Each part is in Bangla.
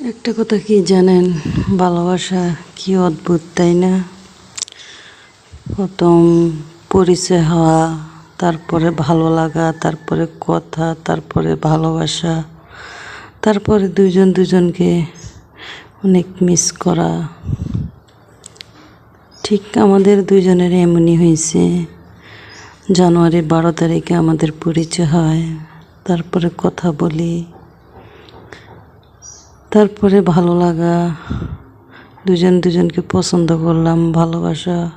একটা কথা কি জানেন? ভালোবাসা কি অদ্ভুত, তাই না? প্রথম পরিচয় হওয়া, তারপরে ভালো লাগা, তারপরে কথা, তারপরে ভালোবাসা, তারপরে দুজন দুজনকে অনেক মিস করা। ঠিক আমাদের দুজনের এমনই হয়েছে। জানুয়ারি বারো তারিখে আমাদের পরিচয় হয়, তারপরে কথা বলি তারপরে ভালো লাগা, দুজন দুজনকে পছন্দ করলাম, ভালোবাসা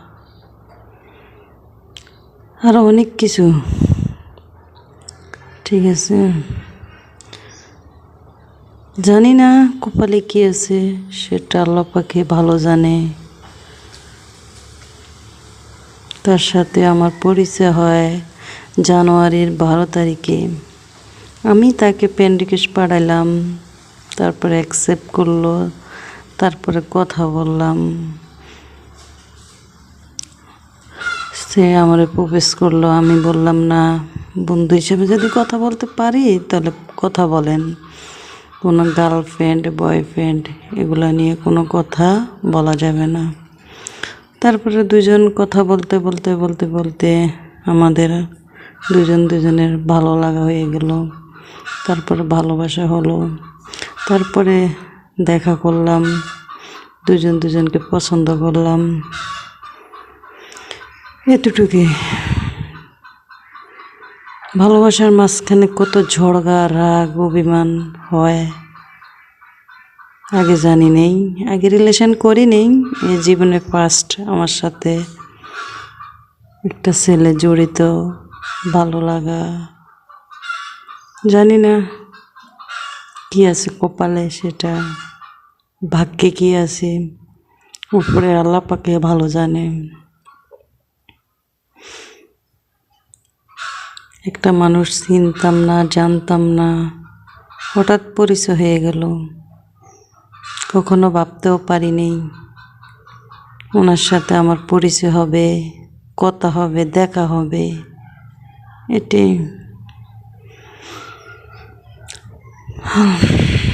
আরও অনেক কিছু। ঠিক আছে। জানি না কপালে কি আছে, সেটা আল্লাহ পাখি ভালো জানে। তার সাথে আমার পরিচয় হয় জানুয়ারির বারো তারিখে। আমি তাকে পেন রিকোয়েস্ট পাঠাইলাম। তারপরে অ্যাকসেপ্ট করল, তারপরে কথা বললাম। সে আমারে প্রবেশ করল, আমি বললাম, না, বন্ধু হিসেবে যদি কথা বলতে পারি, তাহলে কথা বলেন। কোনো গার্লফ্রেন্ড বয়ফ্রেন্ড এগুলো নিয়ে কোনো কথা বলা যাবে না। তারপরে দুজন কথা বলতে বলতে বলতে বলতে আমাদের দুজন দুজনের ভালো লাগা হয়ে গেল। তারপরে ভালোবাসা হলো। তারপরে দেখা করলাম, দুজন দুজনকে পছন্দ করলাম। এতটুকুই। ভালোবাসার মাঝখানে কত ঝড়গা রাগ, অভিমান হয়, আগে জানি নেই, আগে রিলেশন করি নেই। এই জীবনে ফার্স্ট আমার সাথে একটা ছেলে জড়িত, ভালো লাগা, জানি না। কি আছে কপালে সেটা? ভাগ্যে কি আছে? উপরে আল্লাহ পাকে ভালো জানে। একটা মানুষ চিনতাম না, জানতাম না, হঠাৎ পরিচয় হয়ে গেল। কখনো ভাবতেও পারিনি ওনার সাথে আমার পরিচয় হবে, কথা হবে, দেখা হবে। এটাই। 嗯